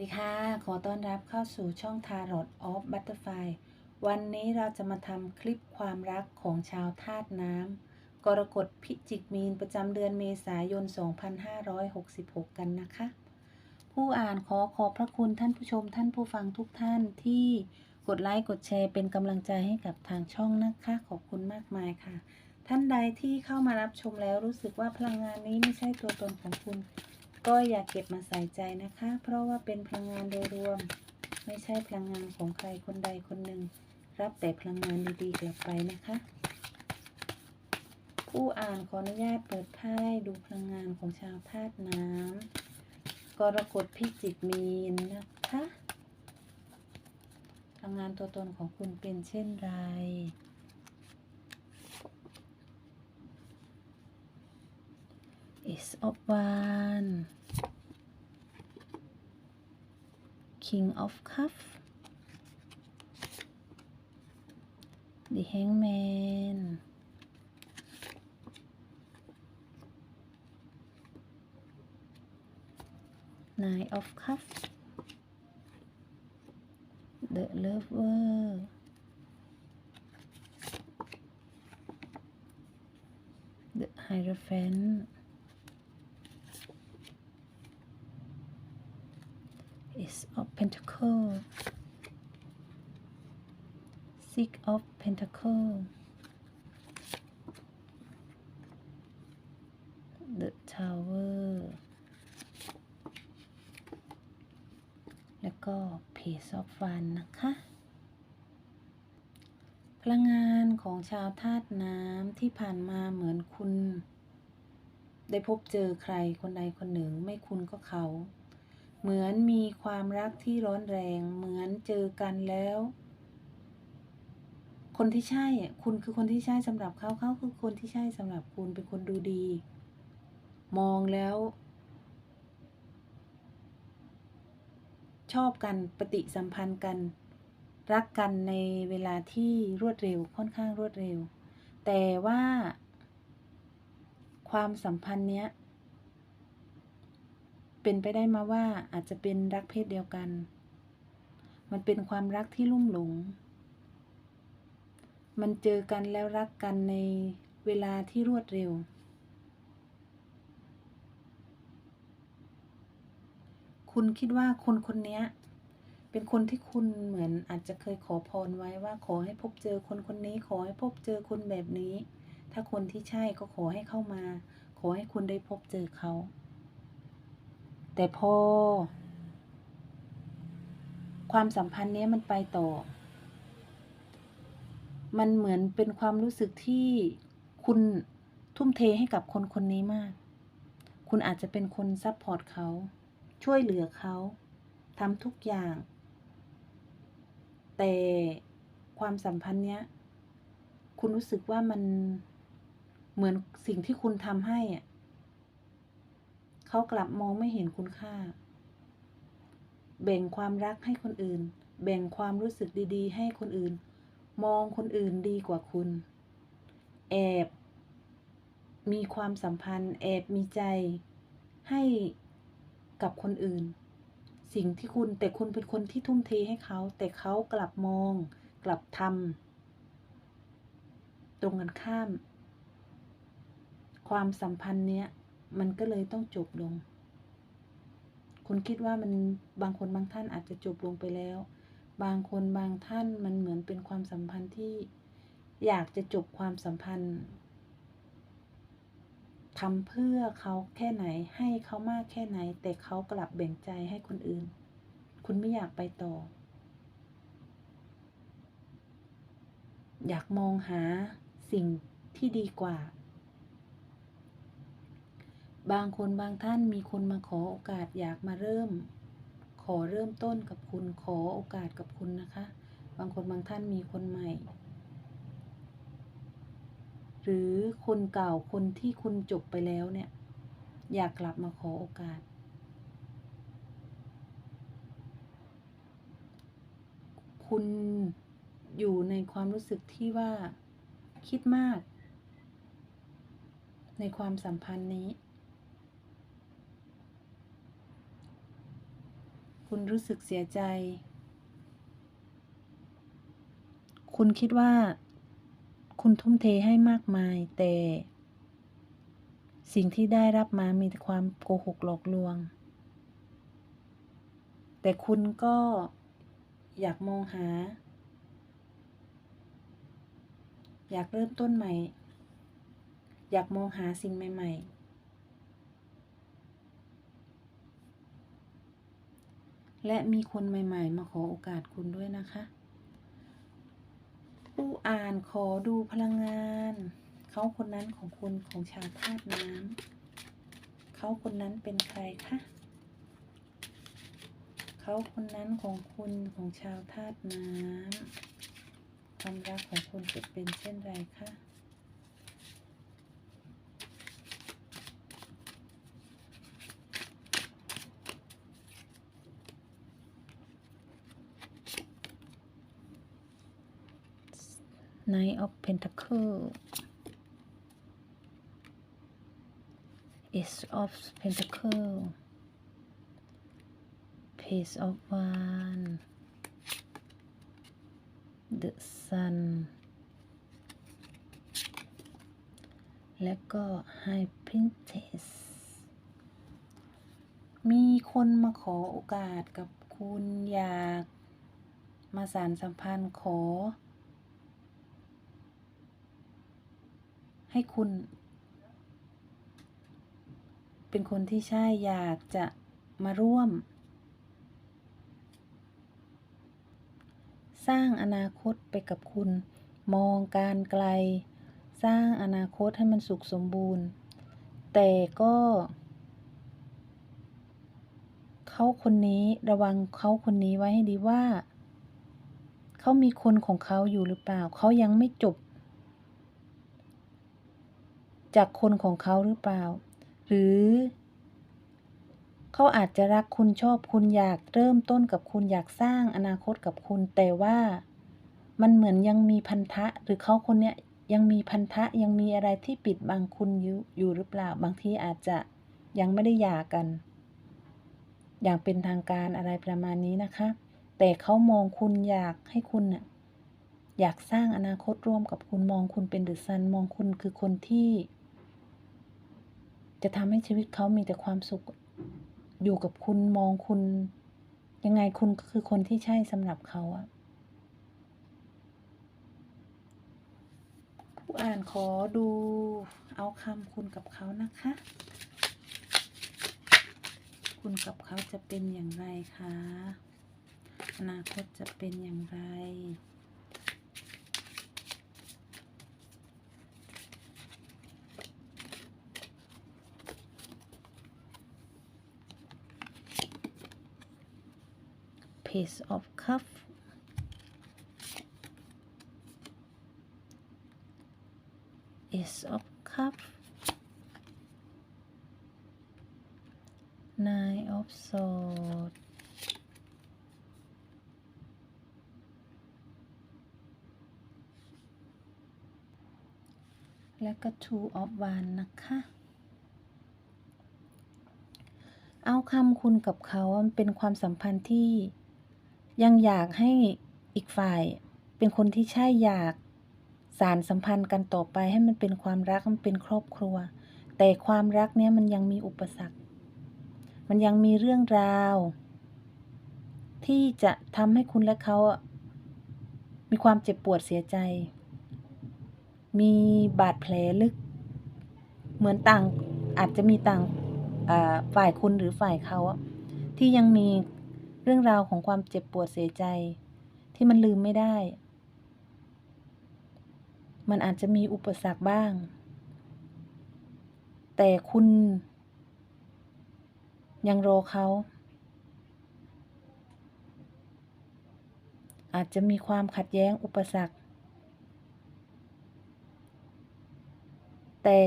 สวัสดีค่ะ ขอต้อนรับเข้าสู่ช่อง Tarot of Butterfly วันนี้เราจะมาทำคลิปความรักของชาวธาตุน้ำกรกฎพิจิกมีนประจำเดือนเมษายน 2566 กันนะคะ ผู้อ่านขอขอบพระคุณท่านผู้ชมท่านผู้ฟังทุกท่านที่กดไลค์กดแชร์เป็นกำลังใจให้กับทางช่องนะคะ ขอบคุณมากมายค่ะ ท่านใดที่เข้ามารับชมแล้วรู้สึกว่าพลังงานนี้ไม่ใช่ตัวตนของคุณ ก็อย่าเก็บมาใส่ใจนะคะ เพราะว่าเป็นพลังงานโดยรวม ไม่ใช่พลังงานของใครคนใดคนหนึ่ง รับแต่พลังงานดีๆกลับไปนะคะ ผู้อ่านขออนุญาตเปิดไพ่ดูพลังงานของชาวธาตุน้ำกรกฎพิจิกมีนนะคะพลังงานตัวตนของคุณเป็นเช่นไร Ace of Wands King of Cups The Hangman. Nine of Cups The Lover. The Hierophant Six of Pentacle The Tower แล้วก็ Page of Wands นะคะ พลังงานของชาวธาตุน้ำที่ผ่านมาเหมือนคุณ ได้พบเจอใครคนใดคนหนึ่งไม่คุณก็เขา เหมือนมีความรักที่ร้อนแรง เหมือนเจอกันแล้ว คนที่ใช่อะคุณคือคนที่ใช่สำหรับเขาเขาคือคนที่ใช่สำหรับคุณเป็นคนดูดี มองแล้ว ชอบกันปฏิสัมพันธ์กัน รักกันในเวลาที่รวดเร็วค่อนข้างรวดเร็ว แต่ว่า ความสัมพันธ์เนี้ย เป็นไปได้มาว่าอาจจะเป็นรักเพศเดียวกัน มันเป็นความรักที่ลุ่มหลง มันเจอกันแล้วรักกันในเวลาที่รวดเร็ว คุณคิดว่าคนคนนี้เป็นคนที่คุณเหมือนอาจจะเคยขอพรไว้ว่าขอให้พบเจอคนคนนี้ ขอให้พบเจอคนแบบนี้ ถ้าคนที่ใช่ก็ขอให้เข้ามา ขอให้คุณได้พบเจอเขา แต่พอ ความสัมพันธ์เนี้ยมันไปต่อ มันเหมือนเป็นความรู้สึกที่คุณทุ่มเทให้กับคนคนนี้มาก คุณอาจจะเป็นคนซัพพอร์ตเขา ช่วยเหลือเขาทำทุกอย่าง แต่ความสัมพันธ์เนี้ย คุณรู้สึกว่ามันเหมือนสิ่งที่คุณทำให้อะเขากลับมองไม่เห็นคุณค่า แบ่งความรักให้คนอื่น แบ่งความรู้สึกดี ๆ ให้คนอื่น มองคนอื่นดีกว่าคุณ แอบ มีความสัมพันธ์ แอบมีใจให้กับคนอื่น สิ่งที่คุณแต่คุณเป็นคนที่ทุ่มเทให้เขา แต่เขากลับมอง กลับทำตรงกันข้าม ความสัมพันธ์เนี้ยมันก็เลยต้องจบลง คุณคิดว่ามันบางคนบางท่านอาจจะจบลงไปแล้ว บางคนบางท่านมันเหมือนเป็นความสัมพันธ์ที่อยากจะจบความสัมพันธ์ทำเพื่อเขาแค่ไหนให้เขามากแค่ไหน แต่เขากลับแบ่งใจให้คนอื่น คุณไม่อยากไปต่อ อยากมองหาสิ่งที่ดีกว่า บางคนบางท่านมีคนมาขอโอกาสอยากมาเริ่ม อเริ่มต้นกับคุณขอโอกาสกับคุณนะคะ บางคนบางท่านมีคนใหม่ หรือคนเก่าคนที่คุณจบไปแล้วเนี่ย อยากกลับมาขอโอกาส คุณอยู่ในความรู้สึกที่ว่าคิดมาก ในความสัมพันธ์นี้ คุณรู้สึกเสียใจ คุณคิดว่า คุณทุ่มเทให้มากมาย แต่ สิ่งที่ได้รับมามีแต่ความโกหกหลอกลวง แต่คุณก็อยากมองหา อยากเริ่มต้นใหม่ อยากมองหาสิ่งใหม่ ๆ และมีคนใหม่ ๆ มาขอโอกาสคุณด้วยนะคะ ผู้อ่านขอดูพลังงาน เขาคนนั้นของคุณของชาวธาตุน้ำเขาคนนั้นเป็นใครคะเขาคนนั้นของคุณของชาวธาตุน้ำความรักของคุณจะเป็นเช่นไรคะ Knight of Pentacle Ace of Pentacle Page of Wands The Sun และก็ High Princess มีคนมาขอโอกาสกับคุณอยาก มาสารสัมพันธ์ขอ ให้คุณ เป็นคนที่ใช่อยากจะมาร่วม สร้างอนาคตไปกับคุณ มองการไกล สร้างอนาคตให้มันสุขสมบูรณ์ แต่ก็เขาคนนี้ระวังเขาคนนี้ไว้ให้ดีว่า เขามีคนของเขาอยู่หรือเปล่า เขายังไม่จบ จากคนของเขาหรือเปล่า หรือ เขาอาจจะรักคุณชอบคุณอยากเริ่มต้นกับคุณอยากสร้างอนาคตกับคุณ แต่ว่ามันเหมือนยังมีพันธะ หรือเขาคนเนี้ยยังมีพันธะยังมีอะไรที่ปิดบังคุณอยู่อยู่หรือเปล่า บางทีอาจจะยังไม่ได้หย่ากัน อย่างเป็นทางการอะไรประมาณนี้นะคะ แต่เขามองคุณอยากให้คุณน่ะอยากสร้างอนาคตร่วมกับคุณมองคุณเป็นเดอะซันมองคุณคือคนที่ จะทำให้ชีวิตเขามีแต่ความสุข อยู่กับคุณมองคุณ ยังไงคุณก็คือคนที่ใช่สำหรับเขาอะผู้อ่านขอดูเอาคำคุณกับเขานะคะ คุณกับเขาจะเป็นอย่างไรคะอนาคตจะเป็นอย่างไร Page of Cup Ace of Cup Nine of sword และก็ Two of wand นะคะ เอาคำคุณกับเขาเป็นความสัมพันธ์ที่ ยังอยากให้อีกฝ่ายเป็นคนที่ใช่อยากสารสัมพันธ์กันต่อไปให้มันเป็นความรักมันเป็นครอบครัว แต่ความรักเนี้ยมันยังมีอุปสรรค มันยังมีเรื่องราว ที่จะทำให้คุณและเขา มีความเจ็บปวดเสียใจ มีบาดแผลลึก เหมือนต่างอาจจะมีต่างฝ่ายคุณหรือฝ่ายเขาที่ยังมี รื่องราวของความเจ็บปวดเสียใจ ที่มันลืมไม่ได้ มันอาจจะมีอุปสรรคบ้าง แต่คุณ ยังรอเขา อาจจะมีความขัดแย้งอุปสรรค แต่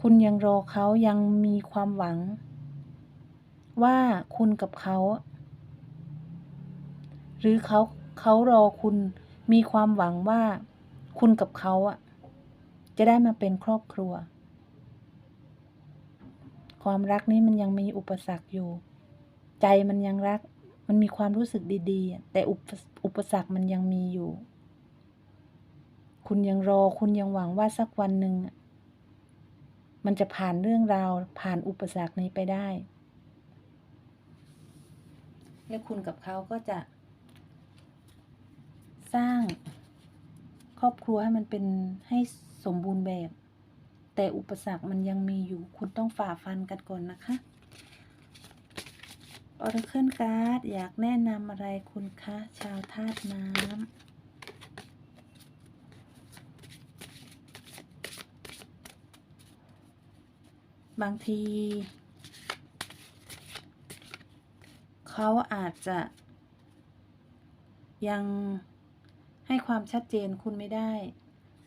คุณยังรอเขายังมีความหวัง ว่าคุณกับเขา หรือเขาเขารอคุณมีความหวังว่าคุณกับเขาอะจะได้มาเป็นครอบครัว ความรักนี้มันยังมีอุปสรรคอยู่ ใจมันยังรัก มันมีความรู้สึกดีๆ แต่อุปสรรคมันยังมีอยู่ คุณยังรอคุณยังหวังว่าสักวันหนึ่งมันจะผ่านเรื่องราวผ่านอุปสรรคนี้ไปได้ และคุณกับเขาก็จะ สร้างครอบครัวให้มันเป็นให้สมบูรณ์แบบ แต่อุปสรรคมันยังมีอยู่ คุณต้องฝ่าฟันกันก่อนนะคะออร์เคิลการ์ดอยากแนะนำอะไรคุณคะ ชาวธาตุน้ำบางที เขาอาจจะ ยังให้ความชัดเจนคุณไม่ได้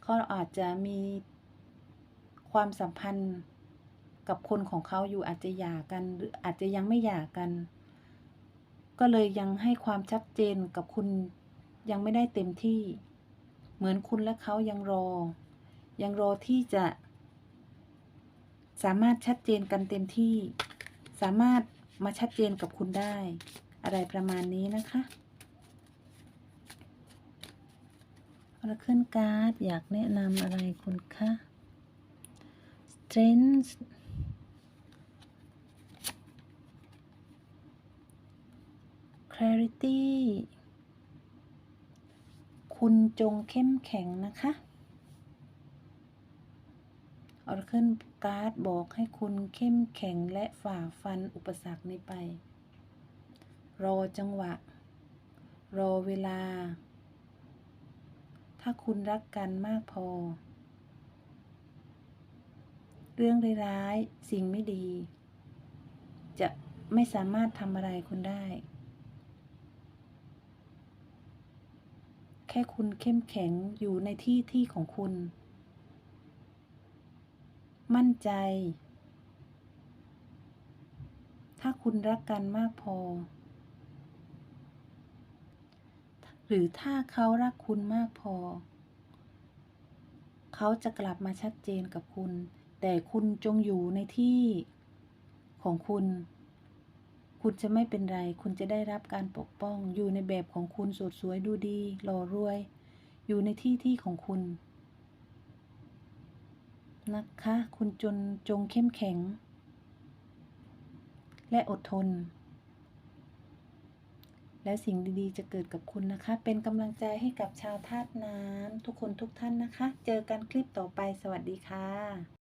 เขาอาจจะมีความสัมพันธ์กับคนของเขาอยู่อาจจะหย่ากัน หรืออาจจะยังไม่หย่ากัน ก็เลยยังให้ความชัดเจนกับคุณยังไม่ได้เต็มที่ เหมือนคุณและเขายังรอ ยังรอที่จะ สามารถชัดเจนกันเต็มที่ สามารถ มาชัดเจนกับคุณได้ อะไรประมาณนี้นะคะอราเคิลการ์ดอยากแนะนำอะไรคุณคะ Strength Clarity คุณจงเข้มแข็งนะคะ ออร์เคิลการ์ดบอกให้คุณเข้มแข็งและฝ่าฟันอุปสรรคนี้ไป รอจังหวะ รอเวลา ถ้าคุณรักกันมากพอ เรื่องร้ายๆสิ่งไม่ดี จะไม่สามารถทำอะไรคุณได้ แค่คุณเข้มแข็งอยู่ในที่ที่ของคุณ มั่นใจ ถ้าคุณรักกันมากพอ หรือถ้าเขารักคุณมากพอ เขาจะกลับมาชัดเจนกับคุณ แต่คุณจงอยู่ในที่ของคุณ คุณจะไม่เป็นไร คุณจะได้รับการปกป้อง อยู่ในแบบของคุณสดสวยดูดีหล่อรวย อยู่ในที่ที่ของคุณ นะคะ คุณจนจงเข้มแข็ง และอดทน และสิ่งดีๆ จะเกิดกับคุณนะคะ เป็นกำลังใจให้กับชาวธาตุน้ำทุกคนทุกท่านนะคะ เจอกันคลิปต่อไปสวัสดีค่ะ